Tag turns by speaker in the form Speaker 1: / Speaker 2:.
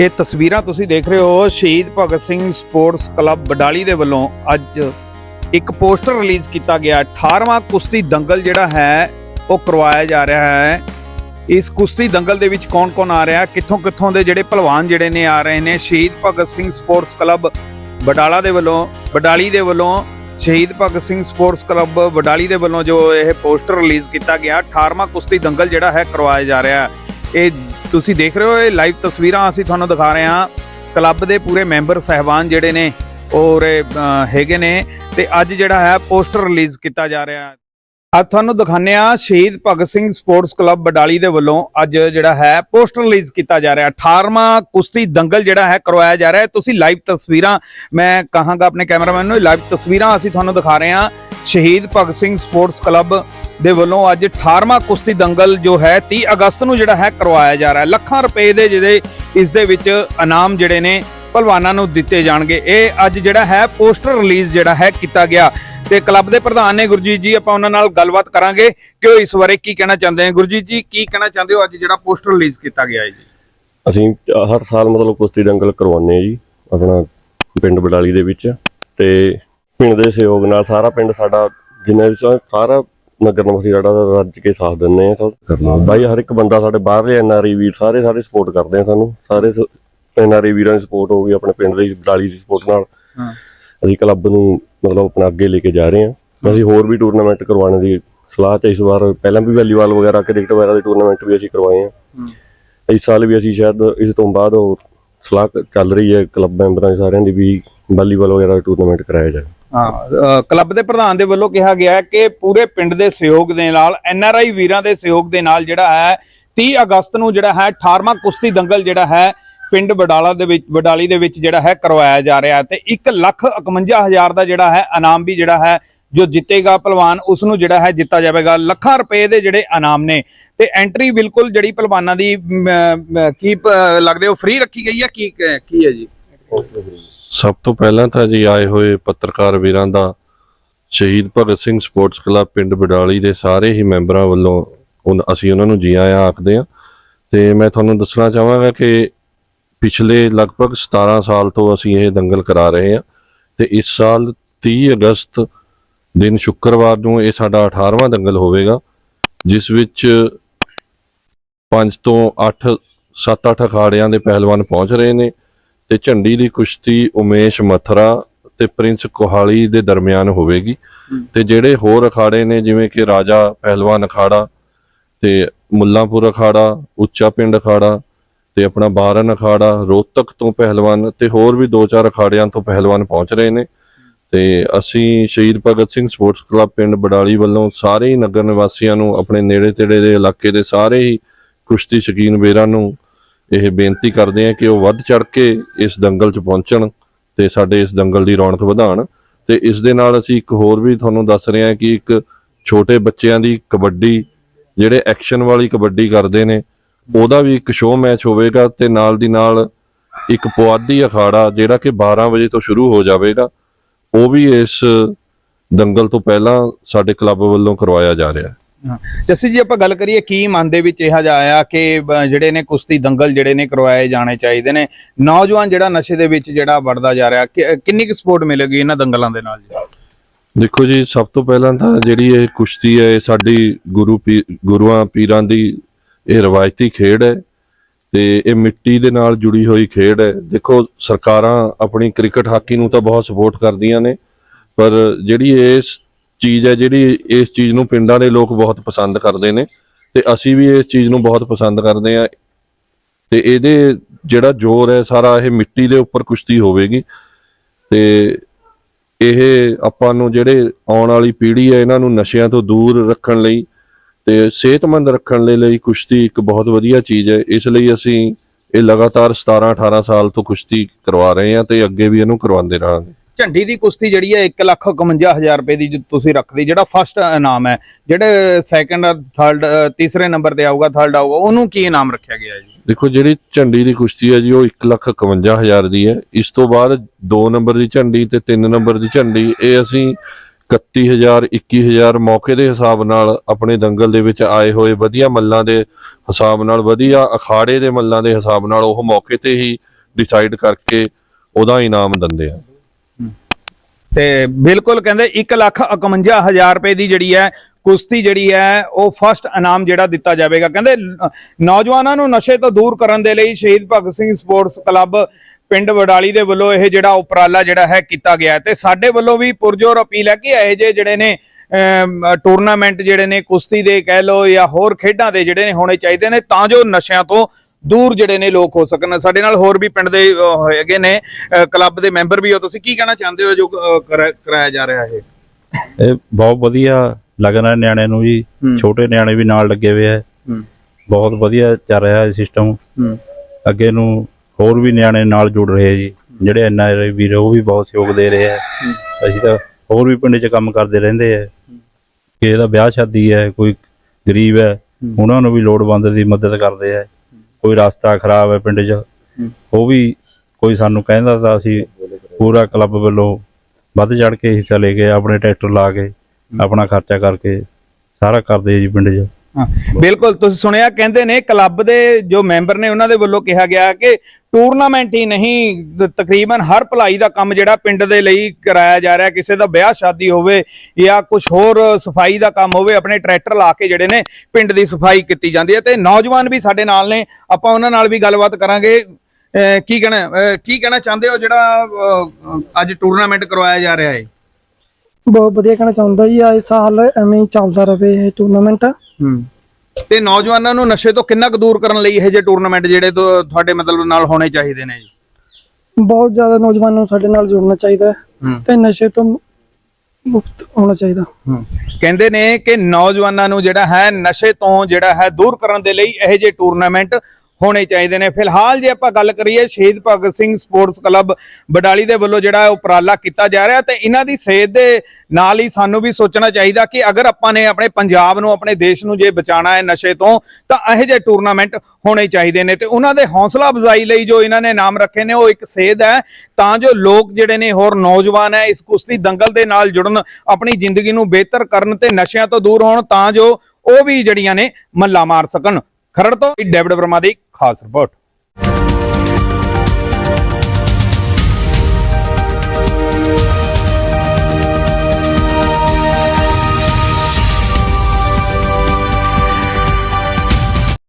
Speaker 1: ਇਹ ਤਸਵੀਰਾਂ ਤੁਸੀਂ ਦੇਖ ਰਹੇ ਹੋ ਸ਼ਹੀਦ ਭਗਤ ਸਿੰਘ ਸਪੋਰਟਸ ਕਲੱਬ ਬਡਾਲੀ ਦੇ ਵੱਲੋਂ ਅੱਜ ਇੱਕ ਪੋਸਟਰ ਰਿਲੀਜ਼ ਕੀਤਾ ਗਿਆ। 18ਵਾਂ ਕੁਸ਼ਤੀ ਦੰਗਲ ਜਿਹੜਾ ਹੈ, ਉਹ ਕਰਵਾਇਆ ਜਾ ਰਿਹਾ ਹੈ। ਇਸ ਕੁਸ਼ਤੀ ਦੰਗਲ ਦੇ ਵਿੱਚ ਕੌਣ-ਕੌਣ ਆ ਰਿਹਾ ਕਿੱਥੋਂ ਕਿੱਥੋਂ ਦੇ ਜਿਹੜੇ ਪਹਿਲਵਾਨ ਜਿਹੜੇ ਨੇ ਆ ਰਹੇ ਨੇ? ਸ਼ਹੀਦ ਭਗਤ ਸਿੰਘ ਸਪੋਰਟਸ ਕਲੱਬ ਬਡਾਲਾ ਦੇ ਵੱਲੋਂ, ਬਡਾਲੀ ਦੇ ਵੱਲੋਂ, ਸ਼ਹੀਦ ਭਗਤ ਸਿੰਘ ਸਪੋਰਟਸ ਕਲੱਬ ਬਡਾਲੀ ਦੇ ਵੱਲੋਂ ਜੋ ਇਹ ਪੋਸਟਰ ਰਿਲੀਜ਼ ਕੀਤਾ ਗਿਆ 18ਵਾਂ ਕੁਸ਼ਤੀ ਦੰਗਲ ਜਿਹੜਾ ਹੈ, ਕਰਵਾਇਆ ਜਾ ਰਿਹਾ ਹੈ। ਇਹ ਤੁਸੀਂ ਦੇਖ ਰਹੇ ਹੋ ਇਹ ਲਾਈਵ ਤਸਵੀਰਾਂ ਅਸੀਂ ਤੁਹਾਨੂੰ ਦਿਖਾ ਰਹੇ ਹਾਂ। ਕਲੱਬ ਦੇ ਪੂਰੇ ਮੈਂਬਰ ਸਹਿਬਾਨ ਜਿਹੜੇ ਨੇ ਔਰ ਇਹ, ਹੈਗੇ ਨੇ। ਤੇ ਅੱਜ ਜਿਹੜਾ ਹੈ ਪੋਸਟਰ ਰਿਲੀਜ਼ ਕੀਤਾ ਜਾ ਰਿਹਾ ਹੈ। ਅੱਜ ਤੁਹਾਨੂੰ ਦਿਖਾਉਂਦੇ ਆ ਸ਼ਹੀਦ ਭਗਤ ਸਿੰਘ ਸਪੋਰਟਸ ਕਲੱਬ ਬਡਾਲੀ ਦੇ ਵੱਲੋਂ ਅੱਜ ਜਿਹੜਾ ਹੈ ਪੋਸਟਰ ਰਿਲੀਜ਼ ਕੀਤਾ ਜਾ ਰਿਹਾ। 18ਵਾਂ ਕੁਸ਼ਤੀ ਦੰਗਲ ਜਿਹੜਾ ਹੈ ਕਰਵਾਇਆ ਜਾ ਰਿਹਾ ਤੁਸੀਂ ਲਾਈਵ ਤਸਵੀਰਾਂ ਮੈਂ ਕਹਾਂਗਾ ਆਪਣੇ ਕੈਮਰਾਮੈਨ ਨੂੰ ਲਾਈਵ ਤਸਵੀਰਾਂ ਅਸੀਂ ਤੁਹਾਨੂੰ ਦਿਖਾ ਰਹੇ ਹਾਂ। ਸ਼ਹੀਦ ਭਗਤ ਸਿੰਘ ਸਪੋਰਟਸ ਕਲੱਬ ਦੇ ਵੱਲੋਂ ਅੱਜ 18ਵਾਂ ਕੁਸ਼ਤੀ ਦੰਗਲ ਜੋ ਹੈ 30 ਅਗਸਤ ਨੂੰ ਜਿਹੜਾ ਹੈ ਕਰਵਾਇਆ ਜਾ ਰਿਹਾ ਹੈ। ਲੱਖਾਂ ਰੁਪਏ ਦੇ ਜਿਹੜੇ ਇਸ ਦੇ ਵਿੱਚ ਇਨਾਮ ਜਿਹੜੇ ਨੇ ਪਹਿਲਵਾਨਾਂ ਨੂੰ ਦਿੱਤੇ ਜਾਣਗੇ। ਇਹ ਅੱਜ ਜਿਹੜਾ ਹੈ ਪੋਸਟਰ ਰਿਲੀਜ਼ ਜਿਹੜਾ ਹੈ ਕੀਤਾ ਗਿਆ। ਤੇ ਕਲੱਬ ਦੇ ਪ੍ਰਧਾਨ ਨੇ ਗੁਰਜੀਤ ਜੀ, ਆਪਾਂ ਉਹਨਾਂ ਨਾਲ ਗੱਲਬਾਤ ਕਰਾਂਗੇ। ਕਿ ਉਹ ਇਸ ਬਾਰੇ ਕੀ ਕਹਿਣਾ ਚਾਹੁੰਦੇ ਨੇ? ਗੁਰਜੀਤ ਜੀ, ਕੀ ਕਹਿਣਾ ਚਾਹੁੰਦੇ ਹੋ ਅੱਜ ਜਿਹੜਾ ਪੋਸਟਰ ਰਿਲੀਜ਼ ਕੀਤਾ ਗਿਆ ਹੈ ਜੀ?
Speaker 2: ਅਸੀਂ ਹਰ ਸਾਲ ਮਤਲਬ ਕੁਸ਼ਤੀ ਦੰਗਲ ਕਰਵਾਉਂਦੇ ਆ ਜੀ, ਆਪਣਾ ਪਿੰਡ ਬਡਾਲੀ ਦੇ ਵਿੱਚ। ਤੇ ਪਿੰਡ ਦੇ ਸਹਿਯੋਗ ਨਾਲ ਸਾਰਾ ਪਿੰਡ ਸਾਡਾ ਜਿੰਨਾ ਵੀ ਸਾ- ਸਾਰਾ ਨਗਰ ਨਿਵਾਸੀ ਸਾਡਾ ਰੱਜ ਕੇ ਸਾਥ ਦਿੰਦੇ ਆ ਸਭ। ਕਰਨਾ ਬਾਈ ਹਰ ਇੱਕ ਬੰਦਾ ਸਾਡੇ ਬਾਹਰਲੇ ਐਨਆਰਆਈ ਵੀਰ ਸਾਰੇ ਸਾਰੇ ਸਪੋਰਟ ਕਰਦੇ ਆ ਸਾਨੂੰ। ਸਾਰੇ ਐਨਆਰਆਈ ਵੀਰਾਂ ਦੀ ਸਪੋਰਟ ਹੋ ਗਈ ਆਪਣੇ ਪਿੰਡ ਦੀ ਬਡਾਲੀ ਦੀ ਸਪੋਰਟ ਨਾਲ। ਅਸੀਂ ਕਲੱਬ ਨੂੰ ਮਤਲਬ ਆਪਣਾ ਅੱਗੇ ਲੈ ਕੇ ਜਾ ਰਹੇ ਹਾਂ ਅਸੀਂ ਹੋਰ ਵੀ ਟੂਰਨਾਮੈਂਟ ਕਰਵਾਉਣ ਦੀ ਸਲਾਹ ਤੇ ਇਸ ਵਾਰ ਪਹਿਲਾਂ ਵੀ ਵਾਲੀਬਾਲ ਵਗੈਰਾ ਕ੍ਰਿਕਟ ਵਗੈਰਾ ਦੇ ਟੂਰਨਾਮੈਂਟ ਵੀ ਅਸੀਂ ਕਰਵਾਏ ਆ। ਇਸ ਸਾਲ ਵੀ ਅਸੀਂ ਸ਼ਾਇਦ ਇਸ ਤੋਂ ਬਾਅਦ ਸਲਾਹ ਚੱਲ ਰਹੀ ਹੈ ਕਲੱਬ ਮੈਂਬਰਾਂ ਦੀ ਸਾਰਿਆਂ ਦੀ ਵੀ ਵਾਲੀਬਾਲ ਵਗੈਰਾ ਦਾ ਟੂਰਨਾਮੈਂਟ ਕਰਾਇਆ ਜਾਏ
Speaker 1: ਹਾਂ ਕਲੱਬ ਦੇ ਪ੍ਰਧਾਨ ਦੇ ਵੱਲੋਂ ਕਿਹਾ ਗਿਆ ਕਿ ਪੂਰੇ ਪਿੰਡ ਦੇ ਸਹਿਯੋਗ ਦੇ ਨਾਲ, ਐਨ ਆਰ ਆਈ ਵੀਰਾਂ ਦੇ ਸਹਿਯੋਗ ਦੇ ਨਾਲ ਜਿਹੜਾ ਹੈ 30 ਅਗਸਤ ਨੂੰ ਜਿਹੜਾ ਹੈ 18ਵਾਂ ਕੁਸ਼ਤੀ ਦੰਗਲ ਜਿਹੜਾ ਹੈ, ਪਿੰਡ ਬਡਾਲਾ ਦੇ ਵਿੱਚ ਬਡਾਲੀ ਦੇ ਵਿੱਚ ਜਿਹੜਾ ਹੈ, ਕਰਵਾਇਆ ਜਾ ਰਿਹਾ ਹੈ ਤੇ 1 ਲੱਖ 51 ਹਜ਼ਾਰ ਦਾ ਜਿਹੜਾ ਹੈ, ਇਨਾਮ ਵੀ ਜਿਹੜਾ ਹੈ, ਜੋ ਜਿੱਤੇਗਾ ਪਹਿਲਵਾਨ, ਉਸ ਨੂੰ ਜਿਹੜਾ ਹੈ ਜਿੱਤਾ ਜਾਵੇਗਾ। ਲੱਖਾਂ ਰੁਪਏ ਦੇ ਜਿਹੜੇ ਇਨਾਮ ਨੇ ਤੇ ਐਂਟਰੀ ਬਿਲਕੁਲ ਜਿਹੜੀ ਪਹਿਲਵਾਨਾਂ ਦੀ ਕੀ ਲੱਗਦੇ ਹੋ ਫ੍ਰੀ ਰੱਖੀ ਗਈ ਹੈ ਕੀ ਕੀ ਹੈ ਜੀ?
Speaker 3: ਸਭ ਤੋਂ ਪਹਿਲਾਂ ਤਾਂ ਜੀ ਆਏ ਹੋਏ ਪੱਤਰਕਾਰ ਵੀਰਾਂ ਦਾ ਸ਼ਹੀਦ ਭਗਤ ਸਿੰਘ ਸਪੋਰਟਸ ਕਲੱਬ ਪਿੰਡ ਬਡਾਲੀ ਦੇ ਸਾਰੇ ਹੀ ਮੈਂਬਰਾਂ ਵੱਲੋਂ ਉਨ- ਅਸੀਂ ਉਹਨਾਂ ਨੂੰ ਜੀ ਆਇਆਂ ਆਖਦੇ ਹਾਂ। ਤੇ ਮੈਂ ਤੁਹਾਨੂੰ ਦੱਸਣਾ ਚਾਹਾਂਗਾ ਕਿ ਪਿਛਲੇ ਲਗਭਗ 17 ਸਾਲ ਤੋਂ ਅਸੀਂ ਇਹ ਦੰਗਲ ਕਰਾ ਰਹੇ ਹਾਂ ਤੇ ਇਸ ਸਾਲ 30 ਅਗਸਤ ਦਿਨ ਸ਼ੁੱਕਰਵਾਰ ਨੂੰ ਇਹ ਸਾਡਾ 18ਵਾਂ ਦੰਗਲ ਹੋਵੇਗਾ, ਜਿਸ ਵਿੱਚ 5 ਤੋਂ 8 7-8 ਅਖਾੜਿਆਂ ਦੇ ਪਹਿਲਵਾਨ ਪਹੁੰਚ ਰਹੇ ਨੇ। ਤੇ ਝੰਡੀ ਦੀ ਕੁਸ਼ਤੀ ਉਮੇਸ਼ ਮਥਰਾ ਤੇ ਪ੍ਰਿੰਸ ਕੋਹਾਲੀ ਦੇ ਦਰਮਿਆਨ ਹੋਵੇਗੀ। ਤੇ ਜਿਹੜੇ ਹੋਰ ਅਖਾੜੇ ਨੇ ਜਿਵੇਂ ਕਿ ਰਾਜਾ ਪਹਿਲਵਾਨ ਅਖਾੜਾ ਤੇ ਮੁੱਲਾਂਪੁਰ ਅਖਾੜਾ ਉੱਚਾ ਪਿੰਡ ਅਖਾੜਾ ਤੇ ਆਪਣਾ ਬਾਰਨ ਅਖਾੜਾ ਰੋਹਤਕ ਤੋਂ ਪਹਿਲਵਾਨ ਤੇ ਹੋਰ ਵੀ ਦੋ ਚਾਰ ਅਖਾੜਿਆਂ ਤੋਂ ਪਹਿਲਵਾਨ ਪਹੁੰਚ ਰਹੇ ਨੇ। ਤੇ ਅਸੀਂ ਸ਼ਹੀਦ ਭਗਤ ਸਿੰਘ ਸਪੋਰਟਸ ਕਲੱਬ ਪਿੰਡ ਬਡਾਲੀ ਵੱਲੋਂ ਸਾਰੇ ਹੀ ਨਗਰ ਨਿਵਾਸੀਆਂ ਨੂੰ ਆਪਣੇ ਨੇੜੇ ਤੇੜੇ ਦੇ ਇਲਾਕੇ ਦੇ ਸਾਰੇ ਹੀ ਕੁਸ਼ਤੀ ਸ਼ਕੀਨ ਵੀਰਾਂ ਨੂੰ ਇਹ ਬੇਨਤੀ ਕਰਦੇ ਆ ਕਿ ਉਹ ਵੱਧ ਚੜ ਕੇ ਇਸ ਦੰਗਲ 'ਚ ਪਹੁੰਚਣ ਤੇ ਸਾਡੇ ਇਸ ਦੰਗਲ ਦੀ ਰੌਣਕ ਵਧਾਉਣ। ਤੇ ਇਸ ਦੇ ਨਾਲ ਅਸੀਂ ਇੱਕ ਹੋਰ ਵੀ ਤੁਹਾਨੂੰ ਦੱਸ ਰਹੇ ਹਾਂ ਕਿ ਇੱਕ ਛੋਟੇ ਬੱਚਿਆਂ ਦੀ ਕਬੱਡੀ, ਜਿਹੜੇ ਐਕਸ਼ਨ ਵਾਲੀ ਕਬੱਡੀ ਕਰਦੇ ਨੇ, ਉਹਦਾ ਵੀ ਇੱਕ ਸ਼ੋਅ ਮੈਚ ਹੋਵੇਗਾ ਤੇ ਨਾਲ ਦੀ ਨਾਲ ਇੱਕ ਪੁਆਧੀ ਅਖਾੜਾ ਜਿਹੜਾ ਕਿ 12 ਵਜੇ ਤੋਂ ਸ਼ੁਰੂ ਹੋ ਜਾਵੇਗਾ, ਉਹ ਵੀ ਇਸ ਦੰਗਲ ਤੋਂ ਪਹਿਲਾਂ ਸਾਡੇ ਕਲੱਬ ਵੱਲੋਂ ਕਰਵਾਇਆ ਜਾ ਰਿਹਾ ਹੈ।
Speaker 1: ਜੱਸੀ ਜੀ, ਆਪਾਂ ਗੱਲ ਕਰੀਏ ਕੀ ਮਨ ਦੇ ਵਿੱਚ ਇਹੋ ਜਿਹਾ ਆਇਆ ਕਿ ਜਿਹੜੇ ਨੇ ਕੁਸ਼ਤੀ ਦੰਗਲ ਜਿਹੜੇ ਨੇ ਕਰਵਾਏ ਜਾਣੇ ਚਾਹੀਦੇ ਨੇ। ਨੌਜਵਾਨ ਜਿਹੜਾ ਨਸ਼ੇ ਦੇ ਵਿੱਚ ਜਿਹੜਾ ਵੜਦਾ ਜਾ ਰਿਹਾ ਕਿੰਨੀ ਕੁ ਸਪੋਰਟ ਮਿਲੇਗੀ ਇਹਨਾਂ ਦੰਗਲਾਂ ਦੇ ਨਾਲ ਜੀ?
Speaker 3: ਦੇਖੋ ਜੀ, ਸਭ ਤੋਂ ਪਹਿਲਾਂ ਤਾਂ ਜਿਹੜੀ ਇਹ ਕੁਸ਼ਤੀ ਹੈ, ਇਹ ਸਾਡੀ ਗੁਰੂ ਪੀ- ਗੁਰੂਆਂ ਪੀਰਾਂ ਦੀ ਇਹ ਰਵਾਇਤੀ ਖੇਡ ਹੈ ਤੇ ਇਹ ਮਿੱਟੀ ਦੇ ਨਾਲ ਜੁੜੀ ਹੋਈ ਖੇਡ ਹੈ। ਦੇਖੋ, ਸਰਕਾਰਾਂ ਆਪਣੀ ਕ੍ਰਿਕਟ ਹਾਕੀ ਨੂੰ ਤਾਂ ਬਹੁਤ ਸਪੋਰਟ ਕਰਦੀਆਂ ਨੇ, ਪਰ ਜਿਹੜੀ ਇਸ ਚੀਜ਼ ਹੈ ਜਿਹੜੀ ਇਸ ਚੀਜ਼ ਨੂੰ ਪਿੰਡਾਂ ਦੇ ਲੋਕ ਬਹੁਤ ਪਸੰਦ ਕਰਦੇ ਨੇ ਤੇ ਅਸੀਂ ਵੀ ਇਸ ਚੀਜ਼ ਨੂੰ ਬਹੁਤ ਪਸੰਦ ਕਰਦੇ ਆ ਤੇ ਇਹਦੇ ਜਿਹੜਾ ਜ਼ੋਰ ਹੈ ਸਾਰਾ ਇਹ ਮਿੱਟੀ ਦੇ ਉੱਪਰ ਕੁਸ਼ਤੀ ਹੋਵੇਗੀ। ਤੇ ਇਹ ਆਪਾਂ ਨੂੰ ਜਿਹੜੇ ਆਉਣ ਵਾਲੀ ਪੀੜ੍ਹੀ ਹੈ, ਇਹਨਾਂ ਨੂੰ ਨਸ਼ਿਆਂ ਤੋਂ ਦੂਰ ਰੱਖਣ ਲਈ ਤੇ ਸਿਹਤਮੰਦ ਰੱਖਣ ਲਈ ਲਈ ਕੁਸ਼ਤੀ ਇੱਕ ਬਹੁਤ ਵਧੀਆ ਚੀਜ਼ ਹੈ। ਇਸ ਲਈ ਅਸੀਂ ਇਹ ਲਗਾਤਾਰ 17 18 ਸਾਲ ਤੋਂ ਕੁਸ਼ਤੀ ਕਰਵਾ ਰਹੇ ਹਾਂ ਤੇ ਅੱਗੇ ਵੀ ਇਹਨੂੰ ਕਰਵਾਉਂਦੇ ਰਹਾਂਗੇ।
Speaker 1: ਝੰਡੀ ਦੀ ਕੁਸ਼ਤੀ ਜਿਹੜੀ ਹੈ 1 ਲੱਖ 51 ਹਜ਼ਾਰ ਰੁਪਏ ਦੀ ਤੁਸੀਂ ਰੱਖਦੇ, ਜਿਹੜਾ ਫਸਟ ਇਨਾਮ ਹੈ। ਜਿਹੜੇ ਸੈਕੰਡ ਥਰਡ ਤੀਸਰੇ ਨੰਬਰ ਤੇ ਆਊਗਾ ਥਰਡ ਆਊਗਾ, ਉਹਨੂੰ ਕੀ ਇਨਾਮ ਰੱਖਿਆ ਗਿਆ ਜੀ?
Speaker 3: ਦੇਖੋ, ਜਿਹੜੀ ਝੰਡੀ ਦੀ ਕੁਸ਼ਤੀ ਹੈ ਜੀ, ਉਹ 151000 ਦੀ ਹੈ। ਇਸ ਤੋਂ ਬਾਅਦ 2 ਨੰਬਰ ਦੀ ਝੰਡੀ ਤੇ 3 ਨੰਬਰ ਦੀ ਝੰਡੀ, ਇਹ ਅਸੀਂ 31000 21000 ਮੌਕੇ ਦੇ ਹਿਸਾਬ ਨਾਲ ਆਪਣੇ ਦੰਗਲ ਦੇ ਵਿੱਚ ਆਏ ਹੋਏ ਵਧੀਆ ਮੱਲਾਂ ਦੇ ਹਿਸਾਬ ਨਾਲ, ਵਧੀਆ ਅਖਾੜੇ ਦੇ ਮੱਲਾਂ ਦੇ ਹਿਸਾਬ ਨਾਲ ਉਹ ਮੌਕੇ ਤੇ ਹੀ ਡਿਸਾਈਡ ਕਰਕੇ ਉਹਦਾ ਇਨਾਮ ਦਿੰਦੇ ਆ।
Speaker 1: ਤੇ ਬਿਲਕੁਲ ਕਹਿੰਦੇ 151000 ਰੁਪਏ ਦੀ ਜਿਹੜੀ ਹੈ ਕੁਸ਼ਤੀ ਜਿਹੜੀ ਹੈ, ਉਹ ਫਸਟ ਇਨਾਮ ਜਿਹੜਾ ਦਿੱਤਾ ਜਾਵੇਗਾ। ਕਹਿੰਦੇ, ਨੌਜਵਾਨਾਂ ਨੂੰ ਨਸ਼ੇ ਤੋਂ ਦੂਰ ਕਰਨ ਦੇ ਲਈ ਸ਼ਹੀਦ ਭਗਤ ਸਿੰਘ ਸਪੋਰਟਸ ਕਲੱਬ ਪਿੰਡ ਵਡਾਲੀ ਦੇ ਵੱਲੋਂ ਇਹ ਜਿਹੜਾ ਉਪਰਾਲਾ ਜਿਹੜਾ ਹੈ ਕੀਤਾ ਗਿਆ ਹੈ। ਤੇ ਸਾਡੇ ਵੱਲੋਂ ਵੀ ਪੁਰਜੋਰ ਅਪੀਲ ਹੈ ਕਿ ਇਹ ਜੇ ਜਿਹੜੇ ਨੇ ਟੂਰਨਾਮੈਂਟ ਜਿਹੜੇ ਨੇ ਕੁਸ਼ਤੀ ਦੇ ਕਹਿ ਲੋ ਜਾਂ ਹੋਰ ਖੇਡਾਂ ਦੇ ਜਿਹੜੇ ਨੇ ਹੋਣੇ ਚਾਹੀਦੇ ਨੇ, ਤਾਂ ਜੋ ਨਸ਼ਿਆਂ ਤੋਂ ਦੂਰ ਜਿਹੜੇ ਨੇ ਲੋਕ ਹੋ ਸਕਣ। ਸਾਡੇ ਨਾਲ ਹੋਰ ਵੀ ਪਿੰਡ ਦੇ ਹੈਗੇ ਨੇ ਕਲੱਬ ਦੇ ਮੈਂਬਰ ਵੀ ਹੋ। ਤੁਸੀਂ ਕੀ ਕਹਿਣਾ ਚਾਹੁੰਦੇ ਹੋ ਜੋ ਕਰਾਇਆ ਜਾ ਰਿਹਾ ਹੈ
Speaker 4: ਇਹ ਬਹੁਤ ਵਧੀਆ ਲੱਗਣਾ ਨਿਆਣਿਆਂ ਨੂੰ ਜੀ। ਛੋਟੇ ਨਿਆਣੇ ਵੀ ਨਾਲ ਲੱਗੇ ਹੋਏ ਆ। ਬਹੁਤ ਵਧੀਆ ਚੱਲ ਰਿਹਾ ਹੈ। ਸਿਸਟਮ ਅੱਗੇ ਨੂੰ ਹੋਰ ਵੀ ਨਿਆਣੇ ਨਾਲ ਜੁੜ ਰਹੇ ਜੀ। ਜਿਹੜੇ ਐਨਆਰਆਈ ਵੀਰ ਆ, ਉਹ ਵੀ ਬਹੁਤ ਸਹਿਯੋਗ ਦੇ ਰਹੇ ਆ। ਅਸੀਂ ਤਾਂ ਹੋਰ ਵੀ ਪਿੰਡ 'ਚ ਕੰਮ ਕਰਦੇ ਰਹਿੰਦੇ ਆ। ਕਿ ਇਹਦਾ ਵਿਆਹ ਸ਼ਾਦੀ ਹੈ ਕੋਈ ਗਰੀਬ ਹੈ। ਉਹਨਾਂ ਨੂੰ ਵੀ ਲੋੜਵੰਦ ਦੀ ਮਦਦ ਕਰਦੇ ਆ। ਕੋਈ ਰਸਤਾ ਖਰਾਬ ਹੈ ਪਿੰਡ 'ਚ ਉਹ ਵੀ ਕੋਈ ਸਾਨੂੰ ਕਹਿੰਦਾ ਤਾਂ ਅਸੀਂ ਪੂਰਾ ਕਲੱਬ ਵੱਲੋਂ ਵੱਧ ਚੜ ਕੇ ਹਿੱਸਾ ਲੈ ਕੇ ਆਪਣੇ ਟਰੈਕਟਰ ਲਾ ਕੇ ਆਪਣਾ ਖਰਚਾ ਕਰਕੇ ਸਾਰਾ ਕਰਦੇ ਜੀ ਪਿੰਡ 'ਚ।
Speaker 1: ਬਿਲਕੁਲ, ਤੁਸੀਂ ਸੁਣਿਆ ਕਹਿੰਦੇ ਨੇ ਕਲੱਬ ਦੇ ਜੋ ਮੈਂਬਰ ਨੇ ਉਹਨਾਂ ਦੇ ਵੱਲੋਂ ਕਿਹਾ ਗਿਆ ਕਿ ਟੂਰਨਾਮੈਂਟ ਹੀ ਨਹੀਂ ਤਕਰੀਬਨ ਹਰ ਭਲਾਈ ਦਾ ਕੰਮ ਜਿਹੜਾ ਪਿੰਡ ਦੇ ਲਈ ਕਰਾਇਆ ਜਾ ਰਿਹਾ, ਕਿਸੇ ਦਾ ਵਿਆਹ ਸ਼ਾਦੀ ਹੋਵੇ ਜਾਂ ਕੁਝ ਹੋਰ ਸਫ਼ਾਈ ਦਾ ਕੰਮ ਹੋਵੇ, ਆਪਣੇ ਟਰੈਕਟਰ ਲਾ ਕੇ ਜਿਹੜੇ ਨੇ ਪਿੰਡ ਦੀ ਸਫ਼ਾਈ ਕੀਤੀ ਜਾਂਦੀ ਹੈ ਤੇ ਨੌਜਵਾਨ ਵੀ ਸਾਡੇ ਨਾਲ ਨੇ, ਆਪਾਂ ਉਹਨਾਂ ਨਾਲ ਵੀ ਗੱਲਬਾਤ ਕਰਾਂਗੇ। ਕੀ ਕਹਿਣਾ ਕੀ ਕਹਿਣਾ ਚਾਹੁੰਦੇ ਹੋ ਜਿਹੜਾ ਅੱਜ ਟੂਰਨਾਮੈਂਟ ਕਰਵਾਇਆ ਜਾ ਰਿਹਾ ਹੈ?
Speaker 5: ਬਹੁਤ ਵਧੀਆ ਕਹਿਣਾ ਚਾਹੁੰਦਾ ਜੀ ਆਏ ਸਾਲ ਐਵੇਂ ਹੀ ਚੱਲਦਾ ਰਹੇ ਇਹ ਟੂਰਨਾਮੈਂਟ।
Speaker 1: ਹੂੰ। ਤੇ ਨੌਜਵਾਨਾਂ ਨੂੰ ਨਸ਼ੇ ਤੋਂ ਕਿੰਨਾ ਕੁ ਦੂਰ ਕਰਨ ਲਈ ਇਹ ਜੇ ਟੂਰਨਾਮੈਂਟ ਜਿਹੜੇ ਤੋਂ ਤੁਹਾਡੇ ਮਤਲਬ ਨਾਲ ਹੋਣੇ ਚਾਹੀਦੇ ਨੇ ਜੀ?
Speaker 5: ਬਹੁਤ ਜ਼ਿਆਦਾ ਨੌਜਵਾਨਾਂ ਨੂੰ ਸਾਡੇ ਨਾਲ ਜੁੜਨਾ ਚਾਹੀਦਾ ਹੈ
Speaker 1: ਹੂੰ।
Speaker 5: ਤੇ ਨਸ਼ੇ ਤੋਂ ਮੁਕਤ ਹੋਣਾ ਚਾਹੀਦਾ।
Speaker 1: ਕਹਿੰਦੇ ਨੇ ਕਿ ਨੌਜਵਾਨਾਂ ਨੂੰ ਜਿਹੜਾ ਹੈ ਨਸ਼ੇ ਤੋਂ ਜਿਹੜਾ ਹੈ ਦੂਰ ਕਰਨ ਦੇ ਲਈ ਇਹ ਜੇ ਟੂਰਨਾਮੈਂਟ ਹੋਣੇ ਚਾਹੀਦੇ ਨੇ। ਫਿਲਹਾਲ ਜੇ ਆਪਾਂ ਗੱਲ ਕਰੀਏ, ਸ਼ਹੀਦ ਭਗਤ ਸਿੰਘ ਸਪੋਰਟਸ ਕਲੱਬ ਬਡਾਲੀ ਦੇ ਵੱਲੋਂ ਜਿਹੜਾ ਉਪਰਾਲਾ ਕੀਤਾ ਜਾ ਰਿਹਾ, ਤੇ ਇਹਨਾਂ ਦੀ ਸੇਧ ਦੇ ਨਾਲ ਹੀ ਸਾਨੂੰ ਵੀ ਸੋਚਣਾ ਚਾਹੀਦਾ ਕਿ ਅਗਰ ਆਪਾਂ ਨੇ ਆਪਣੇ ਪੰਜਾਬ ਨੂੰ, ਆਪਣੇ ਦੇਸ਼ ਨੂੰ ਜੇ ਬਚਾਉਣਾ ਹੈ ਨਸ਼ੇ ਤੋਂ, ਤਾਂ ਇਹੋ ਜਿਹੇ ਟੂਰਨਾਮੈਂਟ ਹੋਣੇ ਚਾਹੀਦੇ ਨੇ। ਤੇ ਉਹਨਾਂ ਦੇ ਹੌਸਲਾ ਅਫਜ਼ਾਈ ਲਈ ਜੋ ਇਹਨਾਂ ਨੇ ਨਾਮ ਰੱਖੇ ਨੇ, ਉਹ ਇੱਕ ਸੇਧ ਹੈ। ਤਾਂ ਜੋ ਲੋਕ ਜਿਹੜੇ ਨੇ ਹੋਰ ਨੌਜਵਾਨ ਹੈ, ਇਸ ਕੁਸ਼ਤੀ ਦੰਗਲ ਦੇ ਨਾਲ ਜੁੜਨ, ਆਪਣੀ ਜ਼ਿੰਦਗੀ ਨੂੰ ਬਿਹਤਰ ਕਰਨ ਤੇ ਨਸ਼ਿਆਂ ਤੋਂ ਦੂਰ ਹੋਣ, ਤਾਂ ਜੋ ਉਹ ਵੀ ਜਿਹੜੀਆਂ ਨੇ ਮੱਲਾ ਮਾਰ ਸਕਣ। ਖਰੜ ਤੋਂ ਡੇਵਿਡ ਵਰਮਾ ਦੀ ਖਾਸ ਰਿਪੋਰਟ।